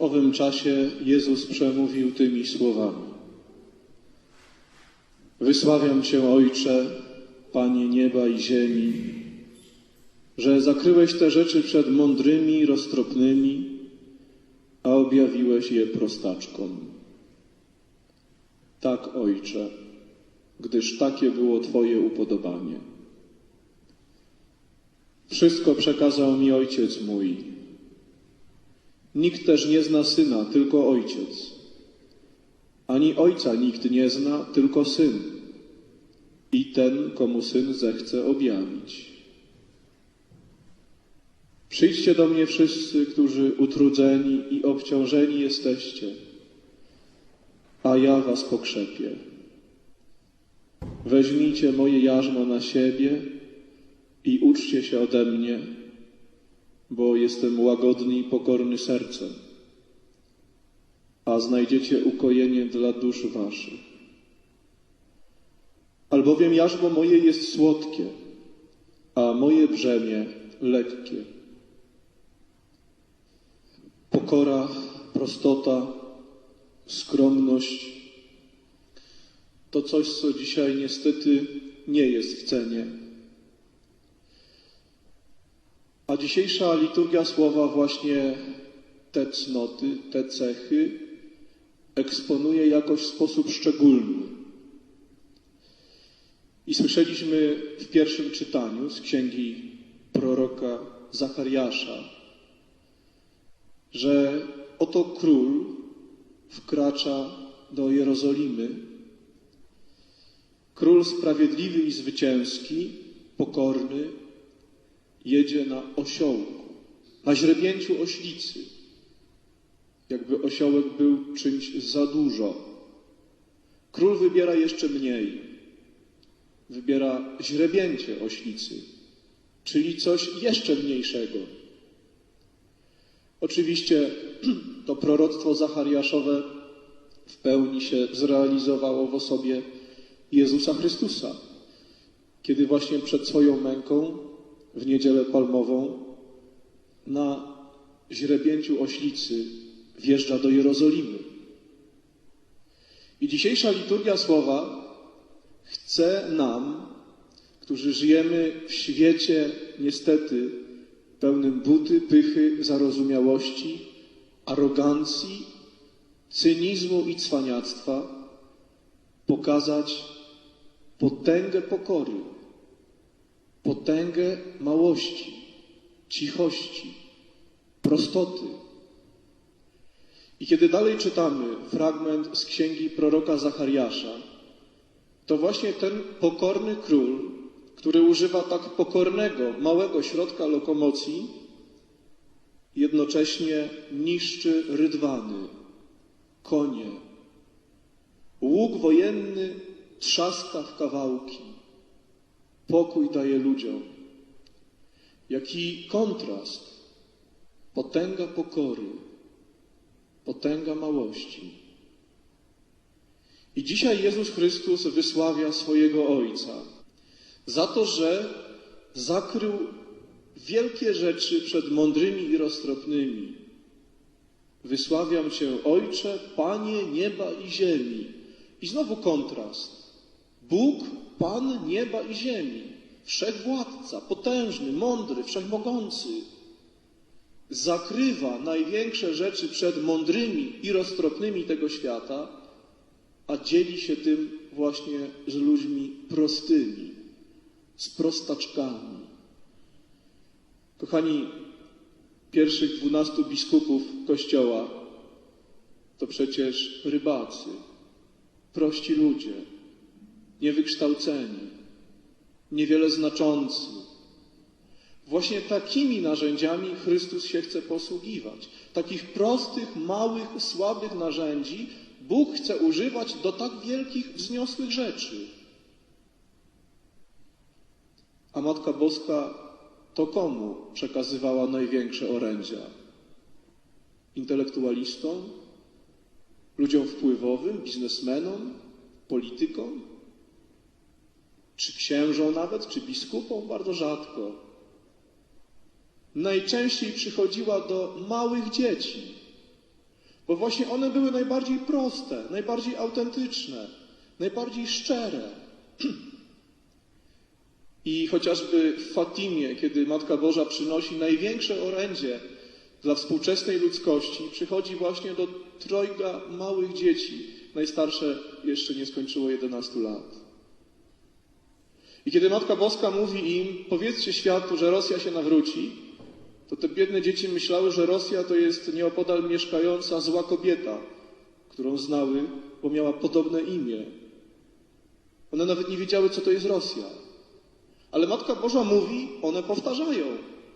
W owym czasie Jezus przemówił tymi słowami. Wysławiam Cię, Ojcze, Panie nieba i ziemi, że zakryłeś te rzeczy przed mądrymi roztropnymi, a objawiłeś je prostaczkom. Tak, Ojcze, gdyż takie było Twoje upodobanie. Wszystko przekazał mi Ojciec mój. Nikt też nie zna Syna, tylko Ojciec. Ani Ojca nikt nie zna, tylko Syn. I ten, komu Syn zechce objawić. Przyjdźcie do mnie wszyscy, którzy utrudzeni i obciążeni jesteście, a ja was pokrzepię. Weźmijcie moje jarzmo na siebie i uczcie się ode mnie, bo jestem łagodny i pokorny sercem, a znajdziecie ukojenie dla dusz waszych. Albowiem jarzmo moje jest słodkie, a moje brzemię lekkie. Pokora, prostota, skromność to coś, co dzisiaj niestety nie jest w cenie. A dzisiejsza liturgia słowa właśnie te cnoty, te cechy eksponuje jakoś w sposób szczególny. I słyszeliśmy w pierwszym czytaniu z księgi proroka Zachariasza, że oto król wkracza do Jerozolimy. Król sprawiedliwy i zwycięski, pokorny, jedzie na osiołku, na źrebięciu oślicy. Jakby osiołek był czymś za dużo. Król wybiera jeszcze mniej. Wybiera źrebięcie oślicy, czyli coś jeszcze mniejszego. Oczywiście to proroctwo zachariaszowe w pełni się zrealizowało w osobie Jezusa Chrystusa, kiedy właśnie przed swoją męką w niedzielę palmową na źrebięciu oślicy wjeżdża do Jerozolimy. I dzisiejsza liturgia słowa chce nam, którzy żyjemy w świecie niestety pełnym buty, pychy, zarozumiałości, arogancji, cynizmu i cwaniactwa, pokazać potęgę pokory, potęgę małości, cichości, prostoty. I kiedy dalej czytamy fragment z księgi proroka Zachariasza, to właśnie ten pokorny król, który używa tak pokornego, małego środka lokomocji, jednocześnie niszczy rydwany, konie. Łuk wojenny trzaska w kawałki. Pokój daje ludziom. Jaki kontrast. Potęga pokory, potęga małości. I dzisiaj Jezus Chrystus wysławia swojego Ojca za to, że zakrył wielkie rzeczy przed mądrymi i roztropnymi. Wysławiam Cię, Ojcze, Panie nieba i ziemi. I znowu kontrast. Bóg, Pan nieba i ziemi, wszechwładca, potężny, mądry, wszechmogący, zakrywa największe rzeczy przed mądrymi i roztropnymi tego świata, a dzieli się tym właśnie z ludźmi prostymi, z prostaczkami. Kochani, pierwszych dwunastu biskupów Kościoła to przecież rybacy, prości ludzie, niewykształceni, niewiele znaczący. Właśnie takimi narzędziami Chrystus się chce posługiwać. Takich prostych, małych, słabych narzędzi Bóg chce używać do tak wielkich, wzniosłych rzeczy. A Matka Boska to komu przekazywała największe orędzia? Intelektualistom? Ludziom wpływowym? Biznesmenom? Politykom? Czy księżom nawet? Czy biskupom? Bardzo rzadko. Najczęściej przychodziła do małych dzieci, Bo właśnie one były najbardziej proste, najbardziej autentyczne, najbardziej szczere. I chociażby w Fatimie, kiedy Matka Boża przynosi największe orędzie dla współczesnej ludzkości, przychodzi właśnie do trojga małych dzieci. Najstarsze jeszcze nie skończyło 11 lat. I kiedy Matka Boska mówi im, powiedzcie światu, że Rosja się nawróci, to te biedne dzieci myślały, że Rosja to jest nieopodal mieszkająca zła kobieta, którą znały, bo miała podobne imię. One nawet nie wiedziały, co to jest Rosja. Ale Matka Boża mówi, one powtarzają,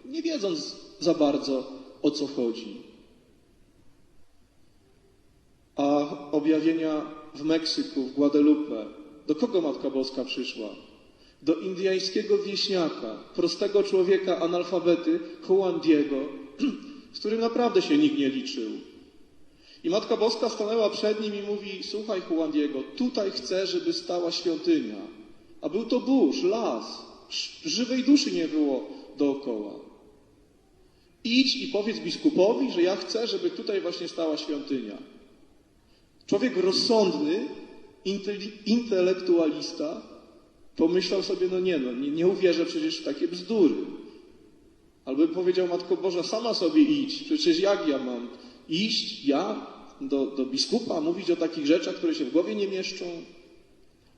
nie wiedząc za bardzo, o co chodzi. A objawienia w Meksyku, w Guadalupe, do kogo Matka Boska przyszła? Do indyjskiego wieśniaka, prostego człowieka, analfabety, Juan Diego, z którym naprawdę się nikt nie liczył. I Matka Boska stanęła przed nim i mówi, słuchaj Juan Diego, tutaj chcę, żeby stała świątynia. A był to burz, las, żywej duszy nie było dookoła. Idź i powiedz biskupowi, że ja chcę, żeby tutaj właśnie stała świątynia. Człowiek rozsądny, intelektualista pomyślał sobie, no nie, no nie, nie uwierzę przecież w takie bzdury. Albo powiedział Matko Boża, sama sobie idź, przecież jak ja mam iść, ja, do, do biskupa, mówić o takich rzeczach, które się w głowie nie mieszczą?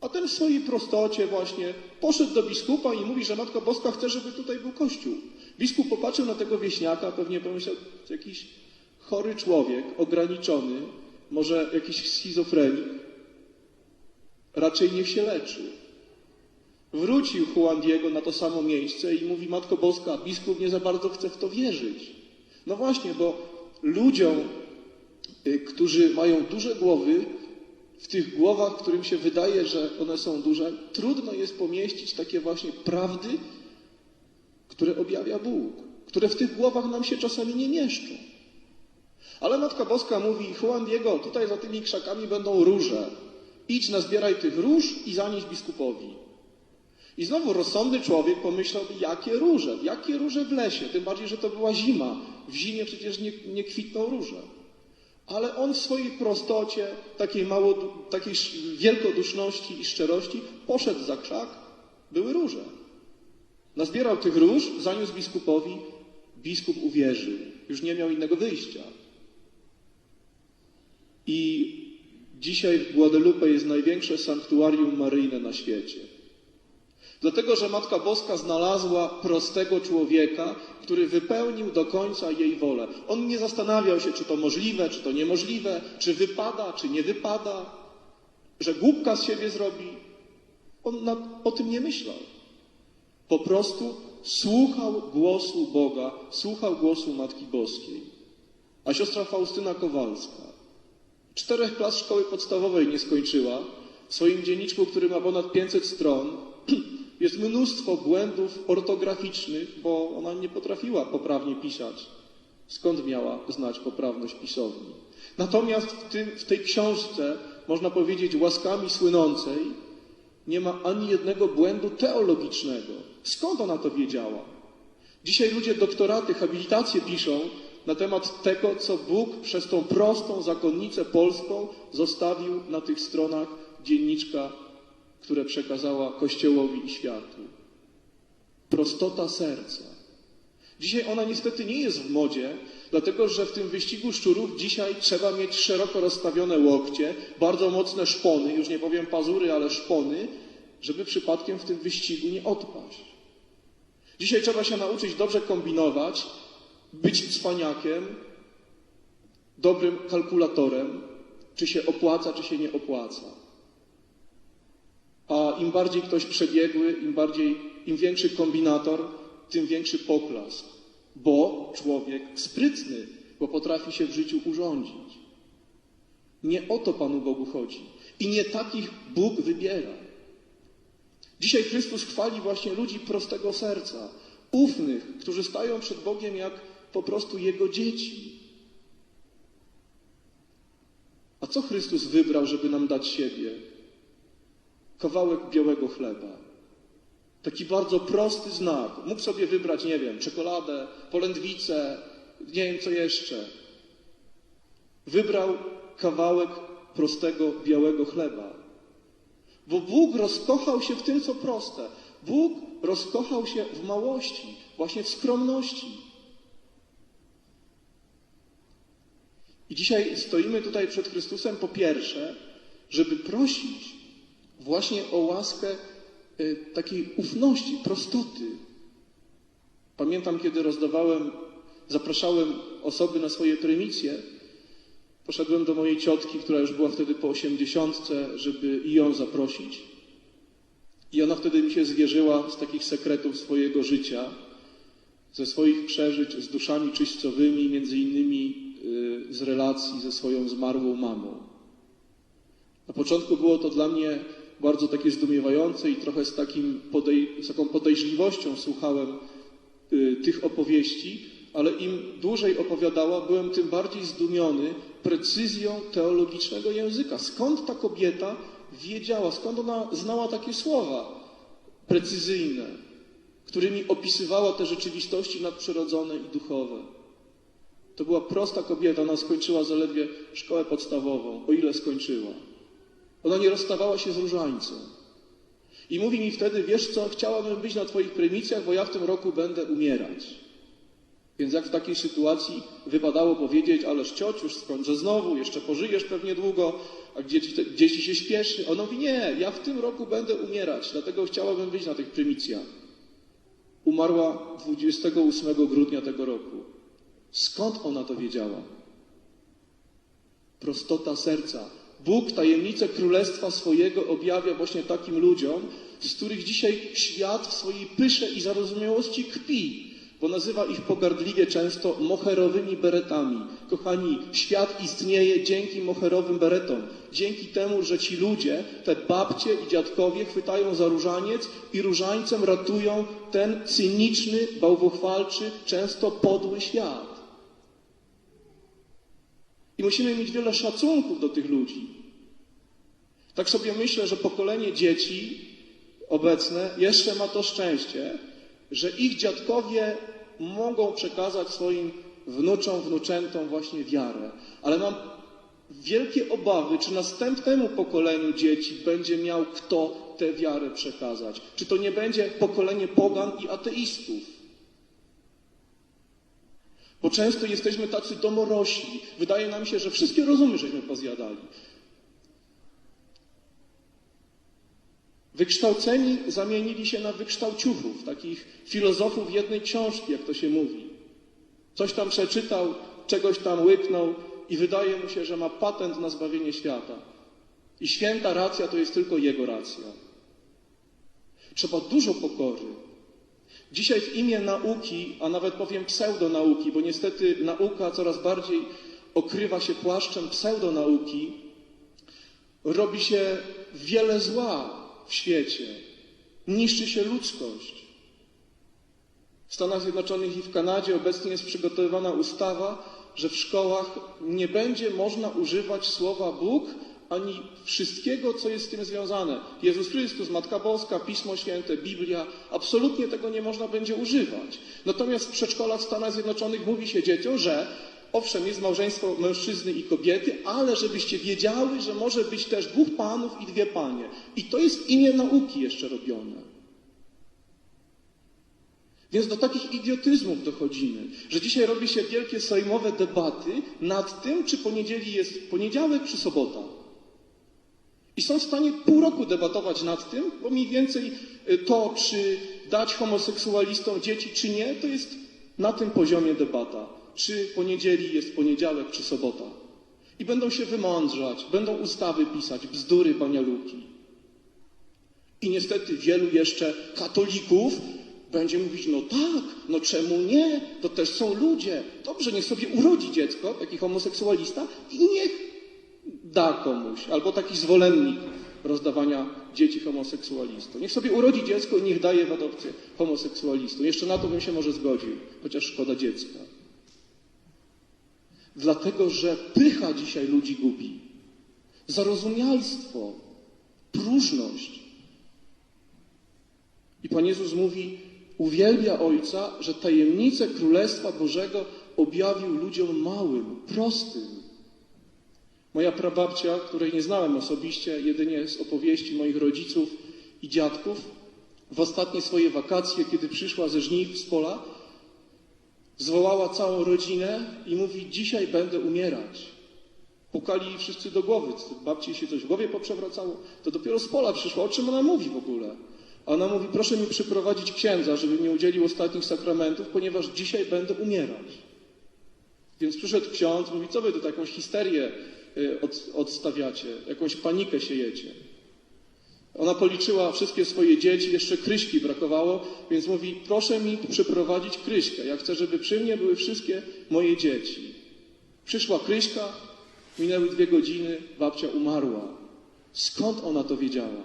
A ten w swojej prostocie właśnie poszedł do biskupa i mówi, że Matka Boska chce, żeby tutaj był kościół. Biskup popatrzył na tego wieśniaka, pewnie pomyślał, jakiś chory człowiek, ograniczony, może jakiś schizofrenik. Raczej niech się leczy. Wrócił Juan Diego na to samo miejsce i mówi, Matko Boska, biskup nie za bardzo chce w to wierzyć. No właśnie, bo ludziom, y, którzy mają duże głowy, w tych głowach, którym się wydaje, że one są duże, trudno jest pomieścić takie właśnie prawdy, które objawia Bóg, które w tych głowach nam się czasami nie mieszczą. Ale Matka Boska mówi, Juan Diego, tutaj za tymi krzakami będą róże. Idź, nazbieraj tych róż i zanieś biskupowi. I znowu rozsądny człowiek pomyślałby, jakie róże, jakie róże w lesie, tym bardziej, że to była zima. W zimie przecież nie, nie kwitną róże. Ale on w swojej prostocie, takiej, mało, takiej wielkoduszności i szczerości poszedł za krzak, były róże. Nazbierał tych róż, zaniósł biskupowi, biskup uwierzył. Już nie miał innego wyjścia. I dzisiaj w Guadalupe jest największe sanktuarium maryjne na świecie. Dlatego, że Matka Boska znalazła prostego człowieka, który wypełnił do końca jej wolę. On nie zastanawiał się, czy to możliwe, czy to niemożliwe, czy wypada, czy nie wypada, że głupka z siebie zrobi. On nad, o tym nie myślał. Po prostu słuchał głosu Boga, słuchał głosu Matki Boskiej. A siostra Faustyna Kowalska czterech klas szkoły podstawowej nie skończyła. W swoim dzienniczku, który ma ponad 500 stron, jest mnóstwo błędów ortograficznych, bo ona nie potrafiła poprawnie pisać. Skąd miała znać poprawność pisowni? Natomiast w, tym, w tej książce, można powiedzieć łaskami słynącej, nie ma ani jednego błędu teologicznego. Skąd ona to wiedziała? Dzisiaj ludzie doktoraty, habilitacje piszą na temat tego, co Bóg przez tą prostą zakonnicę polską zostawił na tych stronach dzienniczka które przekazała Kościołowi i światu. Prostota serca. Dzisiaj ona niestety nie jest w modzie, dlatego że w tym wyścigu szczurów dzisiaj trzeba mieć szeroko rozstawione łokcie, bardzo mocne szpony, już nie powiem pazury, ale szpony, żeby przypadkiem w tym wyścigu nie odpaść. Dzisiaj trzeba się nauczyć dobrze kombinować, być cwaniakiem, dobrym kalkulatorem, czy się opłaca, czy się nie opłaca. A im bardziej ktoś przebiegły, im bardziej, im większy kombinator, tym większy poklask. Bo człowiek sprytny, bo potrafi się w życiu urządzić. Nie o to Panu Bogu chodzi. I nie takich Bóg wybiera. Dzisiaj Chrystus chwali właśnie ludzi prostego serca, ufnych, którzy stają przed Bogiem jak po prostu Jego dzieci. A co Chrystus wybrał, żeby nam dać siebie? Kawałek białego chleba. Taki bardzo prosty znak. Mógł sobie wybrać, nie wiem, czekoladę, polędwicę, nie wiem co jeszcze. wybrał kawałek prostego, białego chleba. Bo Bóg rozkochał się w tym, co proste. Bóg rozkochał się w małości, właśnie w skromności. I dzisiaj stoimy tutaj przed Chrystusem po pierwsze, żeby prosić właśnie o łaskę y, takiej ufności, prostoty. Pamiętam, kiedy rozdawałem, zapraszałem osoby na swoje prymisje, poszedłem do mojej ciotki, która już była wtedy po osiemdziesiątce, żeby i ją zaprosić. I ona wtedy mi się zwierzyła z takich sekretów swojego życia, ze swoich przeżyć z duszami czyścowymi, między innymi y, z relacji ze swoją zmarłą mamą. Na początku było to dla mnie bardzo takie zdumiewające i trochę z, takim podej- z taką podejrzliwością słuchałem y, tych opowieści, ale im dłużej opowiadała, byłem tym bardziej zdumiony precyzją teologicznego języka. Skąd ta kobieta wiedziała, skąd ona znała takie słowa precyzyjne, którymi opisywała te rzeczywistości nadprzyrodzone i duchowe. To była prosta kobieta, ona skończyła zaledwie szkołę podstawową, o ile skończyła. Ona nie rozstawała się z różańcem. I mówi mi wtedy, wiesz co, chciałabym być na Twoich prymitcjach, bo ja w tym roku będę umierać. Więc jak w takiej sytuacji wypadało powiedzieć, ależ cioć, już skończę znowu, jeszcze pożyjesz pewnie długo, a gdzie ci, ci się śpieszy? Ona mówi, nie, ja w tym roku będę umierać, dlatego chciałabym być na tych prymitcjach. Umarła 28 grudnia tego roku. Skąd ona to wiedziała? Prostota serca. Bóg tajemnicę królestwa swojego objawia właśnie takim ludziom, z których dzisiaj świat w swojej pysze i zarozumiałości kpi, bo nazywa ich pogardliwie często moherowymi beretami. Kochani, świat istnieje dzięki moherowym beretom, dzięki temu, że ci ludzie, te babcie i dziadkowie chwytają za różaniec i różańcem ratują ten cyniczny, bałwochwalczy, często podły świat. I musimy mieć wiele szacunków do tych ludzi. Tak sobie myślę, że pokolenie dzieci obecne jeszcze ma to szczęście, że ich dziadkowie mogą przekazać swoim wnuczom, wnuczętom właśnie wiarę. Ale mam wielkie obawy, czy następnemu pokoleniu dzieci będzie miał kto tę wiarę przekazać. Czy to nie będzie pokolenie pogan i ateistów. Bo często jesteśmy tacy domorośli. Wydaje nam się, że wszystkie rozumy żeśmy pozjadali. Wykształceni zamienili się na wykształciuchów, takich filozofów jednej książki, jak to się mówi. Coś tam przeczytał, czegoś tam łyknął i wydaje mu się, że ma patent na zbawienie świata. I święta racja to jest tylko jego racja. Trzeba dużo pokory. Dzisiaj w imię nauki, a nawet powiem pseudonauki, bo niestety nauka coraz bardziej okrywa się płaszczem pseudonauki, robi się wiele zła w świecie. Niszczy się ludzkość. W Stanach Zjednoczonych i w Kanadzie obecnie jest przygotowywana ustawa, że w szkołach nie będzie można używać słowa Bóg ani wszystkiego, co jest z tym związane. Jezus Chrystus, Matka Boska, Pismo Święte, Biblia, absolutnie tego nie można będzie używać. Natomiast w przedszkolach w Stanach Zjednoczonych mówi się dzieciom, że owszem, jest małżeństwo mężczyzny i kobiety, ale żebyście wiedziały, że może być też dwóch panów i dwie panie. I to jest w imię nauki jeszcze robione. Więc do takich idiotyzmów dochodzimy, że dzisiaj robi się wielkie sejmowe debaty nad tym, czy poniedzieli jest poniedziałek, czy sobota. I są w stanie pół roku debatować nad tym, bo mniej więcej to, czy dać homoseksualistom dzieci, czy nie, to jest na tym poziomie debata. Czy poniedzieli jest poniedziałek, czy sobota. I będą się wymądrzać, będą ustawy pisać, bzdury panialuki. I niestety wielu jeszcze katolików będzie mówić, no tak, no czemu nie? To też są ludzie. Dobrze, niech sobie urodzi dziecko, taki homoseksualista i niech da komuś, albo taki zwolennik rozdawania dzieci homoseksualistom. Niech sobie urodzi dziecko i niech daje w adopcję homoseksualistom. Jeszcze na to bym się może zgodził, chociaż szkoda dziecka. Dlatego, że pycha dzisiaj ludzi gubi. Zarozumialstwo, próżność. I Pan Jezus mówi, uwielbia Ojca, że tajemnicę Królestwa Bożego objawił ludziom małym, prostym. Moja prababcia, której nie znałem osobiście, jedynie z opowieści moich rodziców i dziadków, w ostatnie swoje wakacje, kiedy przyszła ze żniw z pola, zwołała całą rodzinę i mówi: Dzisiaj będę umierać. Pukali wszyscy do głowy. Babci się coś w głowie poprzewracało. To dopiero z pola przyszła. O czym ona mówi w ogóle? Ona mówi: Proszę mi przyprowadzić księdza, żeby mi udzielił ostatnich sakramentów, ponieważ dzisiaj będę umierać. Więc przyszedł ksiądz, mówi: Co wy tu jakąś histerię od, odstawiacie, jakąś panikę siejecie? Ona policzyła wszystkie swoje dzieci, jeszcze Kryśki brakowało, więc mówi, proszę mi przyprowadzić Kryśkę. Ja chcę, żeby przy mnie były wszystkie moje dzieci. Przyszła Kryśka, minęły dwie godziny, babcia umarła. Skąd ona to wiedziała?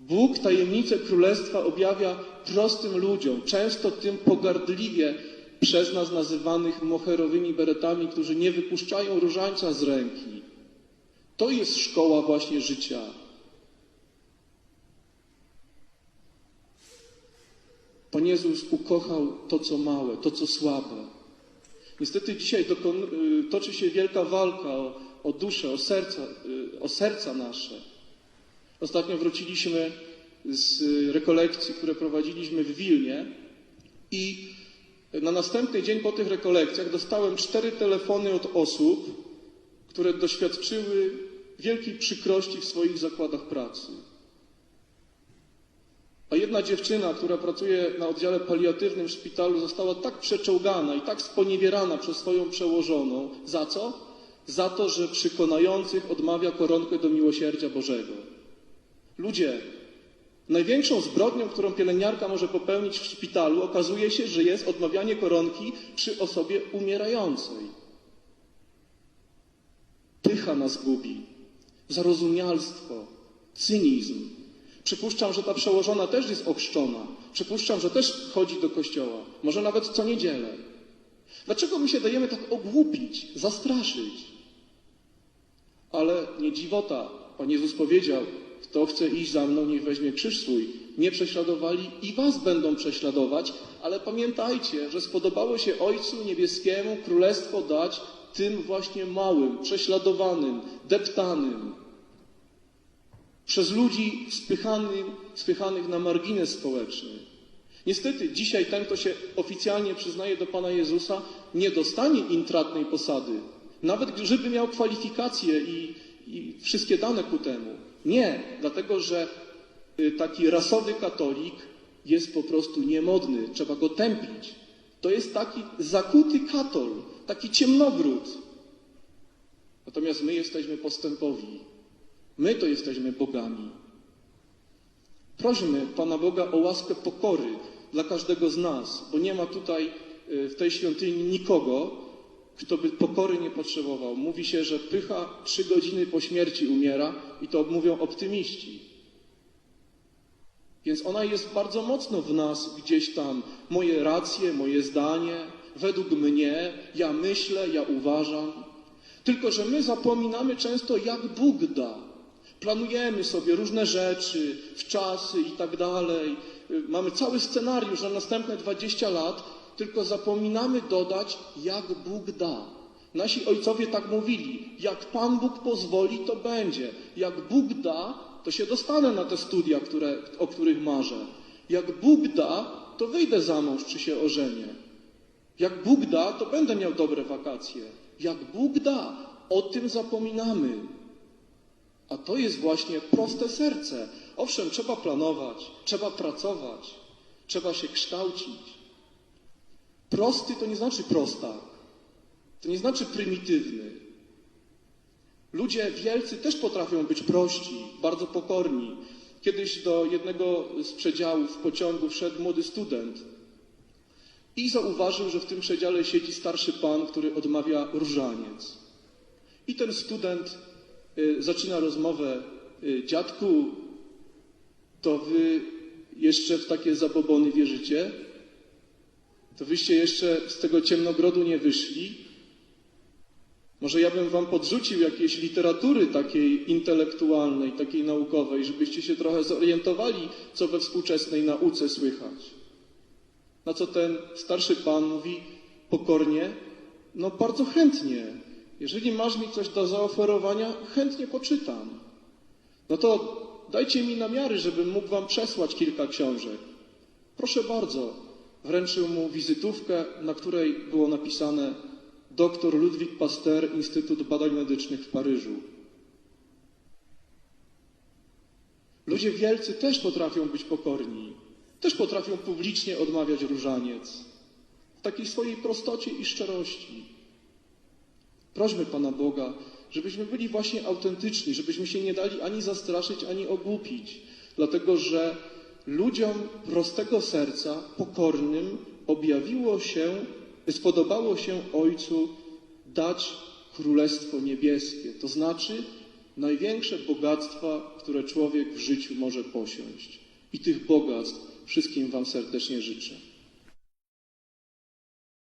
Bóg tajemnicę królestwa objawia prostym ludziom, często tym pogardliwie przez nas nazywanych moherowymi beretami, którzy nie wypuszczają różańca z ręki. To jest szkoła właśnie życia. Pan Jezus ukochał to, co małe, to, co słabe. Niestety dzisiaj y, toczy się wielka walka o, o duszę, o serca, y, o serca nasze. Ostatnio wróciliśmy z rekolekcji, które prowadziliśmy w Wilnie i na następny dzień po tych rekolekcjach dostałem cztery telefony od osób, które doświadczyły wielkiej przykrości w swoich zakładach pracy. A jedna dziewczyna, która pracuje na oddziale paliatywnym w szpitalu, została tak przeczołgana i tak sponiewierana przez swoją przełożoną. Za co? Za to, że przekonających odmawia koronkę do miłosierdzia Bożego. Ludzie, największą zbrodnią, którą pielęgniarka może popełnić w szpitalu, okazuje się, że jest odmawianie koronki przy osobie umierającej. Pycha nas gubi, zarozumialstwo, cynizm. Przypuszczam, że ta przełożona też jest ochrzczona. Przypuszczam, że też chodzi do kościoła. Może nawet co niedzielę. Dlaczego my się dajemy tak ogłupić, zastraszyć? Ale nie dziwota. Pan Jezus powiedział, kto chce iść za mną, niech weźmie krzyż swój. Nie prześladowali i was będą prześladować, ale pamiętajcie, że spodobało się Ojcu Niebieskiemu królestwo dać tym właśnie małym, prześladowanym, deptanym, przez ludzi spychanych na margines społeczny. Niestety dzisiaj ten, kto się oficjalnie przyznaje do Pana Jezusa, nie dostanie intratnej posady. Nawet gdyby miał kwalifikacje i, i wszystkie dane ku temu. Nie, dlatego że y, taki rasowy katolik jest po prostu niemodny. Trzeba go tępić. To jest taki zakuty katol, taki ciemnogród. Natomiast my jesteśmy postępowi. My to jesteśmy bogami. Prośmy Pana Boga o łaskę pokory dla każdego z nas, bo nie ma tutaj y, w tej świątyni nikogo, kto by pokory nie potrzebował. Mówi się, że pycha trzy godziny po śmierci umiera i to mówią optymiści. Więc ona jest bardzo mocno w nas gdzieś tam. Moje racje, moje zdanie, według mnie, ja myślę, ja uważam. Tylko, że my zapominamy często, jak Bóg da. Planujemy sobie różne rzeczy, w czasy i tak dalej. Mamy cały scenariusz na następne 20 lat, tylko zapominamy dodać, jak Bóg da. Nasi ojcowie tak mówili: jak Pan Bóg pozwoli, to będzie. Jak Bóg da, to się dostanę na te studia, które, o których marzę. Jak Bóg da, to wyjdę za mąż czy się ożenię. Jak Bóg da, to będę miał dobre wakacje. Jak Bóg da, o tym zapominamy. A to jest właśnie proste serce. Owszem, trzeba planować, trzeba pracować, trzeba się kształcić. Prosty to nie znaczy prostak, to nie znaczy prymitywny. Ludzie wielcy też potrafią być prości, bardzo pokorni. Kiedyś do jednego z przedziałów pociągu wszedł młody student i zauważył, że w tym przedziale siedzi starszy pan, który odmawia różaniec. I ten student y, zaczyna rozmowę. Y, dziadku, to wy jeszcze w takie zabobony wierzycie? To wyście jeszcze z tego ciemnogrodu nie wyszli? Może ja bym wam podrzucił jakieś literatury takiej intelektualnej, takiej naukowej, żebyście się trochę zorientowali, co we współczesnej nauce słychać. Na co ten starszy pan mówi pokornie, no bardzo chętnie. jeżeli masz mi coś do zaoferowania, chętnie poczytam. No to dajcie mi namiary, żebym mógł wam przesłać kilka książek. Proszę bardzo. Wręczył mu wizytówkę, na której było napisane dr Ludwik Pasteur, Instytut Badań Medycznych w Paryżu. Ludzie wielcy też potrafią być pokorni, też potrafią publicznie odmawiać różaniec w takiej swojej prostocie i szczerości. Prośmy Pana Boga, żebyśmy byli właśnie autentyczni, żebyśmy się nie dali ani zastraszyć, ani ogłupić, dlatego że ludziom prostego serca, pokornym, objawiło się, spodobało się Ojcu dać Królestwo Niebieskie, to znaczy największe bogactwa, które człowiek w życiu może posiąść. I tych bogactw wszystkim Wam serdecznie życzę.